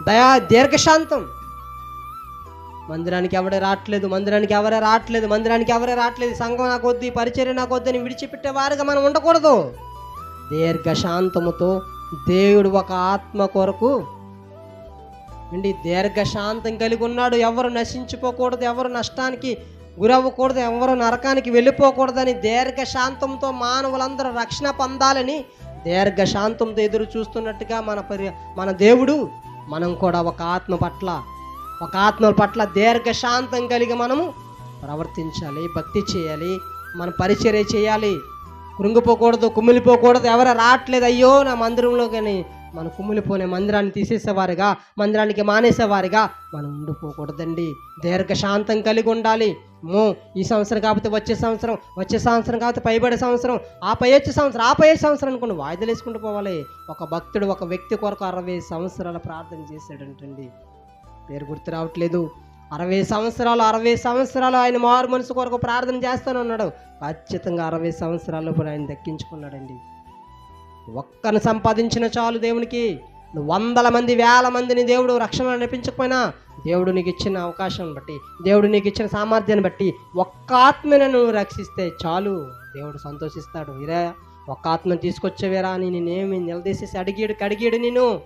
దయా దీర్ఘశాంతం. మందిరానికి ఎవరే రావట్లేదు మందిరానికి ఎవరే రావట్లేదు మందిరానికి ఎవరే రావట్లేదు సంఘం నాకు వద్దు పరిచర్య నాకు వద్దని విడిచిపెట్టే వారిగా మనం ఉండకూడదు. దీర్ఘశాంతముతో దేవుడు ఒక ఆత్మ కొరకు అండి దీర్ఘశాంతం కలిగి ఉన్నాడు. ఎవరు నశించిపోకూడదు ఎవరు నష్టానికి గురవ్వకూడదు ఎవరు నరకానికి వెళ్ళిపోకూడదని దీర్ఘశాంతంతో మానవులందరూ రక్షణ పొందాలని దీర్ఘశాంతంతో ఎదురు చూస్తున్నట్టుగా మన పరి మన దేవుడు మనం కూడా ఒక ఆత్మ పట్ల ఒక ఆత్మ పట్ల దీర్ఘశాంతం కలిగి మనము ప్రవర్తించాలి భక్తి చేయాలి మన పరిచర్య చేయాలి. కృంగిపోకూడదు కుమిలిపోకూడదు ఎవరు రావట్లేదు అయ్యో నా మందిరంలో కానీ మన కుమిలిపోనే మందిరాన్ని తీసేసేవారుగా మందిరానికి మానేసేవారుగా మనం ఉండిపోకూడదండి. దీర్ఘశాంతం కలిగి ఉండాలి. మో ఈ సంవత్సరం కాకపోతే వచ్చే సంవత్సరం వచ్చే సంవత్సరం కాకపోతే పైబడే సంవత్సరం ఆ పై వచ్చే సంవత్సరం ఆ పై సంవత్సరం అనుకుని వాయిదాలు వేసుకుంటూ పోవాలి. ఒక భక్తుడు ఒక వ్యక్తి కొరకు అరవై సంవత్సరాల ప్రార్థన చేశాడంటండి. పేరు గుర్తు రావట్లేదు. అరవై సంవత్సరాలు అరవై సంవత్సరాలు ఆయన మారు మనసు కొరకు ప్రార్థన చేస్తాను ఉన్నాడు ఖచ్చితంగా అరవై సంవత్సరాల్లో కూడా ఆయన దక్కించుకున్నాడండి. ఒక్కను సంపాదించిన చాలు దేవునికి. వందల మంది వేల మందిని దేవుడు రక్షణ నడిపించకపోయినా దేవుడు నీకు ఇచ్చిన అవకాశం బట్టి దేవుడు నీకు ఇచ్చిన సామర్థ్యాన్ని బట్టి ఒక్క ఆత్మను నువ్వు రక్షిస్తే చాలు. దేవుడు సంతోషిస్తాడు. ఇరే ఒక్క ఆత్మను తీసుకొచ్చేవేరా అని నేనేమి నిలదీసేసి అడిగాడు కడిగాడు నేను